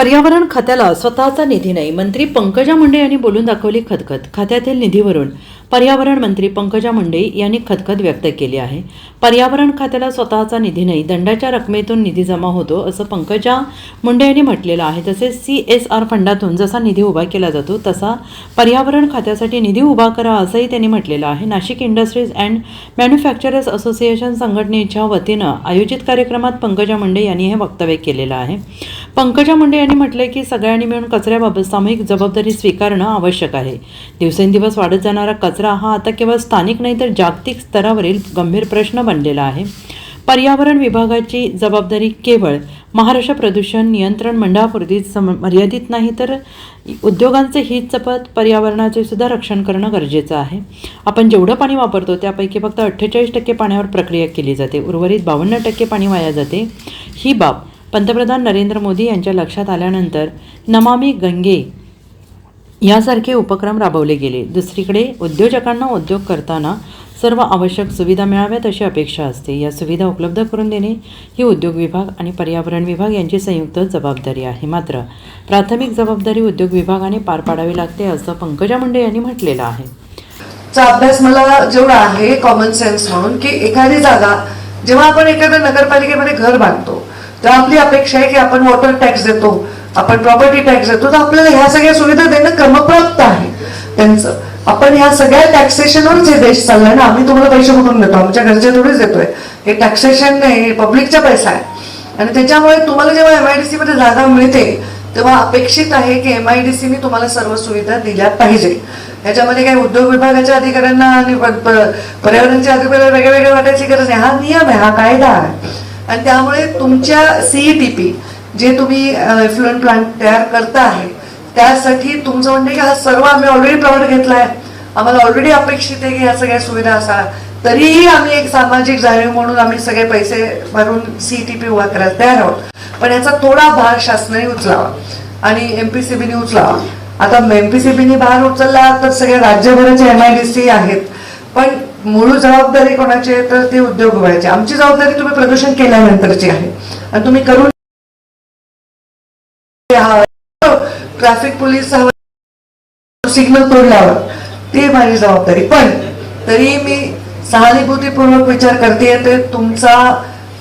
पर्यावरण खात्याला स्वतःचा निधी नाही. मंत्री पंकजा मुंडे यांनी बोलून दाखवली खतखत खात्यातील निधीवरून पर्यावरण मंत्री पंकजा मुंडे यांनी खतखत व्यक्त केली आहे. पर्यावरण खात्याला स्वतःचा निधी नाही दंडाच्या रकमेतून निधी जमा होतो असं पंकजा मुंडे यांनी म्हटलेलं आहे. तसेच सी एस आर फंडातून जसा निधी उभा केला जातो तसा पर्यावरण खात्यासाठी निधी उभा करा असंही त्यांनी म्हटलेलं आहे. Nashik industries and manufacturers association संघटनेच्या वतीनं आयोजित कार्यक्रमात पंकजा मुंडे यांनी हे वक्तव्य केलेलं आहे. पंकजा मुंडे यांनी म्हटलंय की सगळ्यांनी मिळून कचऱ्याबाबत सामूहिक जबाबदारी स्वीकारणं आवश्यक आहे. दिवसेंदिवस वाढत जाणारा कचरा हा आता केवळ स्थानिक नाही तर जागतिक स्तरावरील गंभीर प्रश्न बनलेला आहे. पर्यावरण विभागाची जबाबदारी केवळ महाराष्ट्र प्रदूषण नियंत्रण मंडळापुरतीच सम मर्यादित नाही तर उद्योगांचे हित जपत पर्यावरणाचे सुद्धा रक्षण करणं गरजेचं आहे. आपण जेवढं पाणी वापरतो त्यापैकी फक्त अठ्ठेचाळीस टक्के पाण्यावर प्रक्रिया केली जाते. उर्वरित बावन्न टक्के पाणी वाया जाते. ही बाब पंतप्रधान नरेंद्र मोदी यांच्या लक्षात आल्यानंतर नमामी गंगे यासारखे उपक्रम राबवले गेले. दुसरीकडे उद्योजकांना उद्योग करताना सर्व आवश्यक सुविधा मिळाव्यात अशी अपेक्षा असते. या सुविधा उपलब्ध करून देणे ही उद्योग विभाग आणि पर्यावरण विभाग यांची संयुक्त जबाबदारी आहे. मात्र प्राथमिक जबाबदारी उद्योग विभागाने पार पाडावी लागते असं पंकजा मुंडे यांनी म्हटलेलं आहे. चा अभ्यास मला जेवढा आहे कॉमन सेन्स म्हणून की एखादी जागा जेव्हा आपण एखाद्या नगरपालिकेमध्ये घर बांधतो तेव्हा आपली अपेक्षा आहे की आपण वॉटर टॅक्स देतो आपण प्रॉपर्टी टॅक्स देतो तर आपल्याला ह्या सगळ्या सुविधा देणं क्रमप्राप्त आहे. त्यांचं आपण ह्या सगळ्या टॅक्सेशनवरच हे देश चाललाय ना आम्ही तुम्हाला पैसे कुठून देतो? आमच्या गरजे थोडीच देतोय. हे टॅक्सेशन नाही हे पब्लिकचा पैसा आहे. आणि त्याच्यामुळे तुम्हाला जेव्हा एम आय डी मध्ये जागा मिळते तेव्हा अपेक्षित आहे की एम आय डी सीने तुम्हाला सर्व सुविधा दिल्या पाहिजे. याच्यामध्ये काही उद्योग विभागाच्या अधिकाऱ्यांना आणि पर्यावरणच्या प- पर्यावरणाच्या अधिकाऱ्यांना वाटायची गरज नाही. हा नियम आहे हा कायदा आहे. आणि त्यामुळे तुमच्या सीईटीपी जे तुम्ही फ्लुएंट प्लांट तयार करता आहे त्यासाठी तुमचं म्हणणे की हा सर्व आम्ही ऑलरेडी प्लॉट घेतलाय. आम्हाला ऑलरेडी अपेक्षित आहे की ह्या सगळ्या सुविधा असा तरीही आम्ही एक सामाजिक जाणीव म्हणून आम्ही सगळे पैसे भरून सीईटीपी उभा करायला तयार आहोत. पण याचा थोडा भाग शासनाने उचलावा आणि एमपीसीबीने उचलावा. आता एमपीसीबीने भार उचलला तर सगळ्या राज्यभराचे एमआयडीसी आहेत. पण मूळ जबाबदारी कोणाची आहे? तर ती उद्योग विभागाची आमची जबाबदारी तुम्ही प्रदूषण केल्यानंतरची आहे. आणि तुम्ही करून ट्रॅफिक पोलीस सिग्नल तोडल्यावर ती माझी जबाबदारी. पण तरी मी सहानुभूतीपूर्वक विचार करते ते तुमचा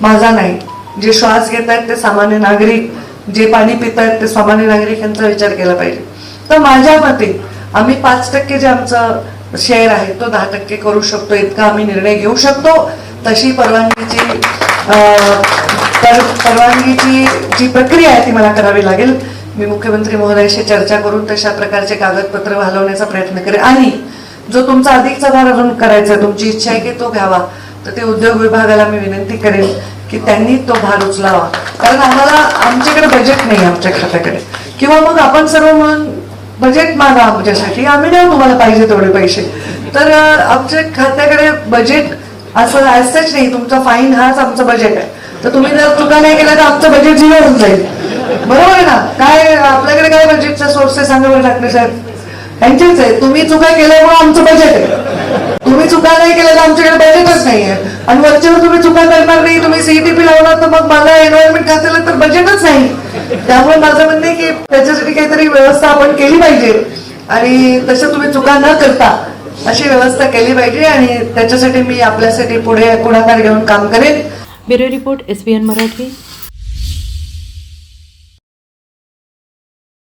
माझा नाही. जे श्वास घेत आहेत ते सामान्य नागरिक जे पाणी पित आहेत ते सामान्य नागरिक यांचा विचार केला पाहिजे. तर माझ्या मते आम्ही पाच टक्के जे आमचं शेअर आहे तो दहा टक्के करू शकतो. इतका आम्ही निर्णय घेऊ शकतो. तशी परवानगीची तर परवानगीची जी प्रक्रिया आहे ती मला करावी लागेल. मी मुख्यमंत्री महोदयाशी चर्चा करून तशा प्रकारचे कागदपत्र घालवण्याचा प्रयत्न करेन. आणि जो तुमचा अधिकचा भार अजून करायचा आहे, तुमची इच्छा आहे की तो घ्यावा तर ते उद्योग विभागाला मी विनंती करेन की त्यांनी तो भार उचलावा. कारण आम्हाला आमच्याकडे बजेट नाही आमच्या खात्याकडे. किंवा मग आपण सर्व म्हणून बजेट मागा आमच्यासाठी. आम्ही देऊ तुम्हाला पाहिजे तेवढे पैसे. तर आमच्या खात्याकडे बजेट असं असतंच नाही. तुमचा फाईन हाच आमचं बजेट आहे. तर तुम्ही जर चुका नाही केला तर आमचं बजेट झिरो होऊन जाईल. बरोबर आहे ना? काय आपल्याकडे काय बजेटचा सोर्स आहे सांगा बरं ठाकरे साहेब? त्यांचेच आहे. तुम्ही चुका केल्यामुळे आमचं बजेट आहे. तुम्ही चुका नाही केल्या तर आमच्याकडे बजेटच नाही आहे आणि वरच्यावर तुम्ही चुका करणार नाही तुम्ही सीईटीपी लावणार तर मग मला एन्व्हायरमेंट खात्याला तर बजेटच नाही. त्यामुळे माझं म्हणणं आहे की त्याच्यासाठी काहीतरी व्यवस्था आपण केली पाहिजे. आणि तसं तुम्ही चुका न करता अशी व्यवस्था केली पाहिजे आणि त्याच्यासाठी मी आपल्यासाठी पुढे पुढाकार घेऊन काम करेन. Bureau report S B N Marathi.